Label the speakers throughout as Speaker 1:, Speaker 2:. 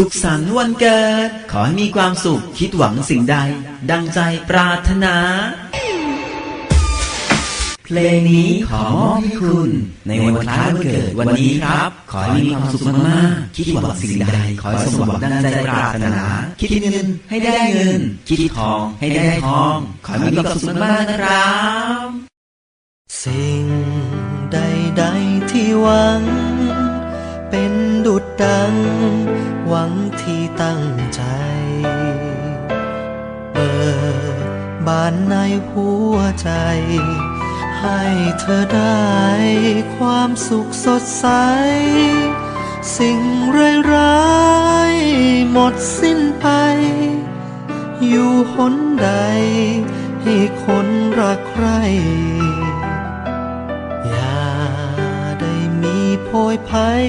Speaker 1: สุขสันต์วันเกิด ขอให้มีความสุขคิดหวังสิ่งใด ดังใจปรารถนา เพลงนี้ขอมอบให้คุณ ในวันคล้ายวันเกิดวันนี้ครับ ขอให้มีความสุขมากๆคิดหวังสิ่งใด ขอให้สมหวังดังใจปรารถนา คิดเงินให้ได้เงิน คิดทองให้ได้ทอง ขอให้มีความสุขมากๆนะครับ
Speaker 2: สิ่งใด ๆ ที่หวัง ดดดัง หวังที่ตั้งใจ เปิดบานในหัวใจ ให้เธอได้ความสุขสดใส สิ่งร้ายๆหมดสิ้นไป อยู่หนใด ให้คนรักใครอย่าได้มีโพยภัย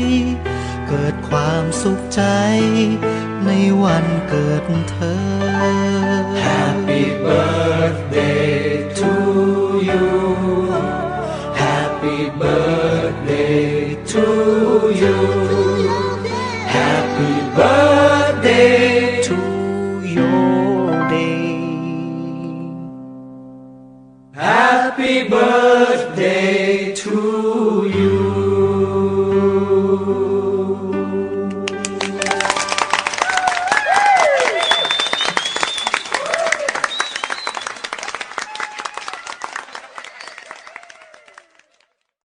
Speaker 2: เกิดความสุขใจ ในวันเกิดเธอ Happy birthday to you Happy birthday to you Happy birthday to your day Happy birthday to you